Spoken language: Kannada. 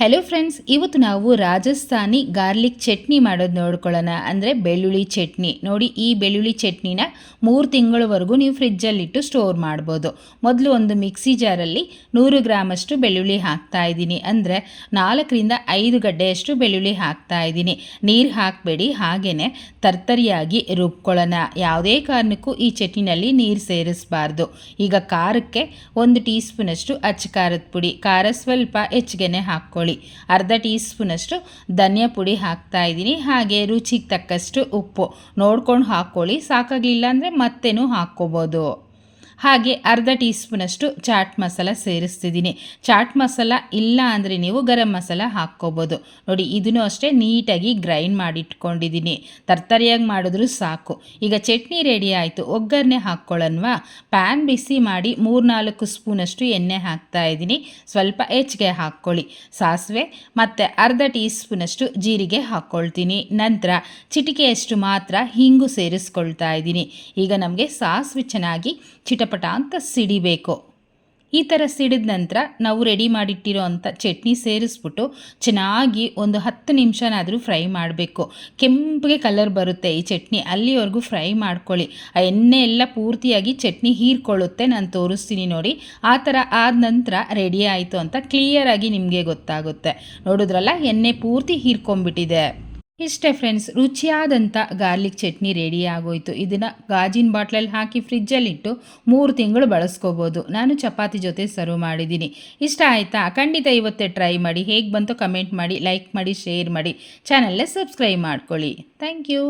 ಹೆಲೋ ಫ್ರೆಂಡ್ಸ್ ಇವತ್ತು ನಾವು ರಾಜಸ್ಥಾನಿ ಗಾರ್ಲಿಕ್ ಚಟ್ನಿ ಮಾಡೋದು ನೋಡ್ಕೊಳ್ಳೋಣ. ಅಂದರೆ ಬೆಳ್ಳುಳ್ಳಿ ಚಟ್ನಿ. ನೋಡಿ, ಈ ಬೆಳ್ಳುಳ್ಳಿ ಚಟ್ನಿನ ಮೂರು ತಿಂಗಳವರೆಗೂ ನೀವು ಫ್ರಿಜ್ಜಲ್ಲಿಟ್ಟು ಸ್ಟೋರ್ ಮಾಡ್ಬೋದು. ಮೊದಲು ಒಂದು ಮಿಕ್ಸಿ ಜಾರಲ್ಲಿ ನೂರು ಗ್ರಾಮಷ್ಟು ಬೆಳ್ಳುಳ್ಳಿ ಹಾಕ್ತಾ ಇದ್ದೀನಿ. ಅಂದರೆ ನಾಲ್ಕರಿಂದ ಐದು ಗಡ್ಡೆಯಷ್ಟು ಬೆಳ್ಳುಳ್ಳಿ ಹಾಕ್ತಾ ಇದ್ದೀನಿ. ನೀರು ಹಾಕಬೇಡಿ ಹಾಗೆಯೇ ತರ್ತರಿಯಾಗಿ ರುಬ್ಕೊಳ್ಳೋಣ. ಯಾವುದೇ ಕಾರಣಕ್ಕೂ ಈ ಚಟ್ನಿನಲ್ಲಿ ನೀರು ಸೇರಿಸಬಾರ್ದು. ಈಗ ಖಾರಕ್ಕೆ ಒಂದು ಟೀ ಸ್ಪೂನಷ್ಟು ಅಚ್ಚ ಖಾರದ ಪುಡಿ. ಖಾರ ಸ್ವಲ್ಪ ಹೆಚ್ಚಿಗೆನೆ ಹಾಕ್ಕೊಳ್ಳಿ. ಅರ್ಧ ಟೀ ಸ್ಪೂನಷ್ಟು ಧನಿಯಾ ಪುಡಿ ಹಾಕ್ತಾ ಇದ್ದೀನಿ. ಹಾಗೆ ರುಚಿಗೆ ತಕ್ಕಷ್ಟು ಉಪ್ಪು ನೋಡ್ಕೊಂಡು ಹಾಕ್ಕೊಳ್ಳಿ. ಸಾಕಾಗಲಿಲ್ಲ ಅಂದರೆ ಮತ್ತೇನು ಹಾಕ್ಕೋಬೋದು. ಹಾಗೆ ಅರ್ಧ ಟೀ ಸ್ಪೂನಷ್ಟು ಚಾಟ್ ಮಸಾಲ ಸೇರಿಸ್ತಿದ್ದೀನಿ. ಚಾಟ್ ಮಸಾಲ ಇಲ್ಲ ಅಂದರೆ ನೀವು ಗರಂ ಮಸಾಲ ಹಾಕ್ಕೋಬೋದು. ನೋಡಿ, ಇದನ್ನು ಅಷ್ಟೇ ನೀಟಾಗಿ ಗ್ರೈಂಡ್ ಮಾಡಿಟ್ಕೊಂಡಿದ್ದೀನಿ. ತರ್ತರಿಯಾಗಿ ಮಾಡಿದ್ರೂ ಸಾಕು. ಈಗ ಚಟ್ನಿ ರೆಡಿ ಆಯಿತು. ಒಗ್ಗರಣೆ ಹಾಕ್ಕೊಳ್ಳೋಣವಾ? ಪ್ಯಾನ್ ಬಿಸಿ ಮಾಡಿ ಮೂರ್ನಾಲ್ಕು ಸ್ಪೂನಷ್ಟು ಎಣ್ಣೆ ಹಾಕ್ತಾ ಇದ್ದೀನಿ. ಸ್ವಲ್ಪ ಹೆಚ್ಚಿಗೆ ಹಾಕ್ಕೊಳ್ಳಿ. ಸಾಸಿವೆ ಮತ್ತು ಅರ್ಧ ಟೀ ಸ್ಪೂನಷ್ಟು ಜೀರಿಗೆ ಹಾಕ್ಕೊಳ್ತೀನಿ. ನಂತರ ಚಿಟಿಕೆಯಷ್ಟು ಮಾತ್ರ ಹಿಂಗು ಸೇರಿಸ್ಕೊಳ್ತಾ ಇದ್ದೀನಿ. ಈಗ ನಮಗೆ ಸಾಸಿವೆ ಚೆನ್ನಾಗಿ ಚಿಟಪಟ ಅಂತ ಸಿಡಿಬೇಕು. ಈ ಥರ ಸಿಡಿದ ನಂತರ ನಾವು ರೆಡಿ ಮಾಡಿಟ್ಟಿರೋ ಅಂಥ ಚಟ್ನಿ ಸೇರಿಸ್ಬಿಟ್ಟು ಚೆನ್ನಾಗಿ ಒಂದು ಹತ್ತು ನಿಮಿಷನಾದರೂ ಫ್ರೈ ಮಾಡಬೇಕು. ಕೆಂಪಗೆ ಕಲರ್ ಬರುತ್ತೆ ಈ ಚಟ್ನಿ, ಅಲ್ಲಿವರೆಗೂ ಫ್ರೈ ಮಾಡ್ಕೊಳ್ಳಿ. ಆ ಎಣ್ಣೆ ಎಲ್ಲ ಪೂರ್ತಿಯಾಗಿ ಚಟ್ನಿ ಹೀರ್ಕೊಳ್ಳುತ್ತೆ, ನಾನು ತೋರಿಸ್ತೀನಿ ನೋಡಿ. ಆ ಥರ ಆದ ನಂತರ ರೆಡಿ ಆಯಿತು ಅಂತ ಕ್ಲಿಯರಾಗಿ ನಿಮಗೆ ಗೊತ್ತಾಗುತ್ತೆ. ನೋಡಿದ್ರಲ್ಲ, ಎಣ್ಣೆ ಪೂರ್ತಿ ಹೀರ್ಕೊಂಬಿಟ್ಟಿದೆ ಇಷ್ಟೇ ಫ್ರೆಂಡ್ಸ್ ರುಚಿಯಾದಂಥ ಗಾರ್ಲಿಕ್ ಚಟ್ನಿ ರೆಡಿ ಆಗೋಯಿತು. ಇದನ್ನು ಗಾಜಿನ ಬಾಟ್ಲಲ್ಲಿ ಹಾಕಿ ಫ್ರಿಜ್ಜಲ್ಲಿಟ್ಟು ಮೂರು ತಿಂಗಳು ಬಳಸ್ಕೋಬೋದು. ನಾನು ಚಪಾತಿ ಜೊತೆ ಸರ್ವ್ ಮಾಡಿದ್ದೀನಿ. ಇಷ್ಟ ಆಯಿತಾ? ಖಂಡಿತ ಇವತ್ತೇ ಟ್ರೈ ಮಾಡಿ, ಹೇಗೆ ಬಂತು ಕಮೆಂಟ್ ಮಾಡಿ ಲೈಕ್ ಮಾಡಿ ಶೇರ್ ಮಾಡಿ. ಚಾನಲ್ನ ಸಬ್ಸ್ಕ್ರೈಬ್ ಮಾಡ್ಕೊಳ್ಳಿ. Thank you